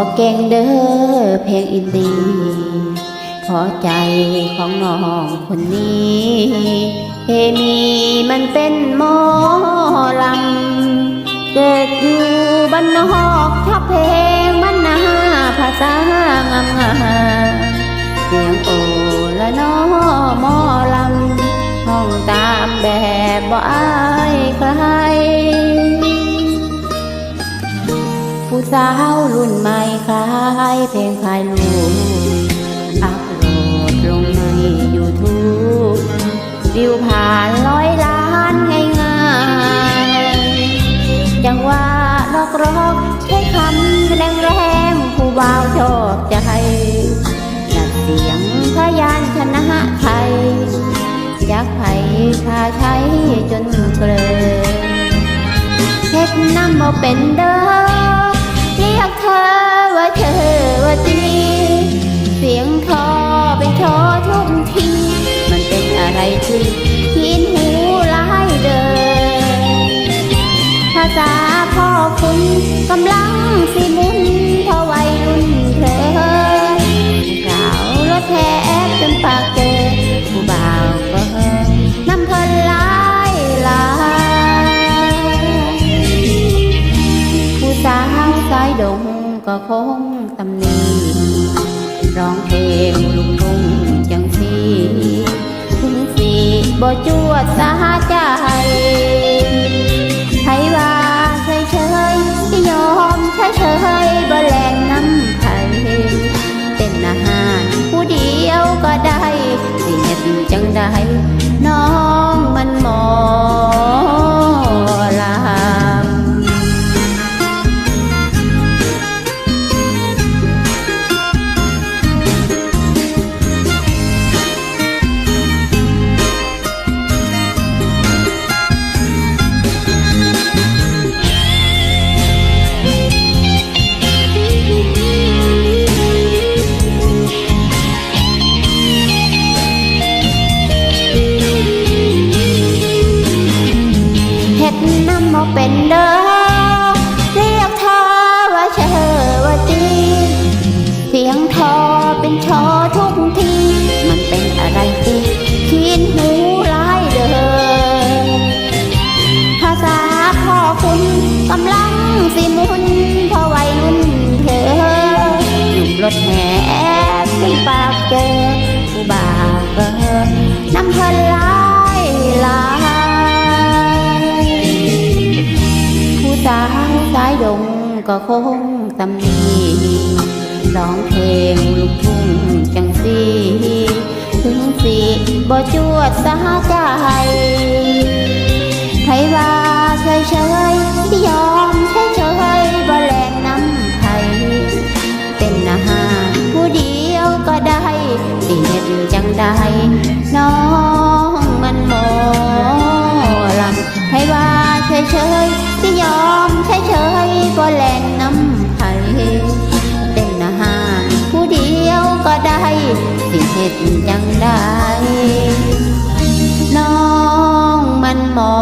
ห้องบอกเก่งเด้อเพลงอินดีพอใจของน้องคนนี้เฮมีมันเป็นหมอลำเกิดอยู่บ้านนอกชอบเพลงบ้านนาภาษางามงามเสียงโอละน้อหมอลำห้องตามแบบบ่อายใคร ผู้สาวรุ่นใหม่คลายเพลงคลายลูกอัพโหลดลงในยูทูบวิวผ่านร้อยล้านง่ายๆจังว่าลอกรอกใช้คำแรงแรงผู้บ่าวชอบใจดัดเสียงพยานชนะไทยยักไผ่พาใช้จนเกลอเฮ็ดน้ำบ่เป็นเด้อ อะไรที่ยินหูลายเด้อภาษาพ่อคุณกำลังสิมุนเพราะวัยรุ่นเธอสารถแทบจนปากเจอผู้บ่าวก็เฮอน้ำเพลินหลายหลายผู้สาวสายดงก็คงตำหนีร้องเพลงลุงทุ่ง บ่จวดสาใจ ดน้ำบ่เป็นเด้อเรียกเธอว่าเชอว่าจีเสียงทอเป็นชอทุกที มันเป็นอะไรติขีนหูหลายเด้อภาษาพ่อคุณกำลังสิมุนพอวัยรุ่นเธอหนุ่มรถแห่ขึ้นปากเจอผู้บ่าวเกินน้ำเพล ยดงก็คงตำหนีร้องเพลงลูกทุ่งจังสีถึงสีบ่จวดสาใจใครว่าเฉยเฉยยอมเฉยเฉยบ่แหลกน้ำไผเป็นอาหารผู้เดียวก็ได้สิเฮ็ดจังได้น้อง เห็ดจังได้น้องมันหมอ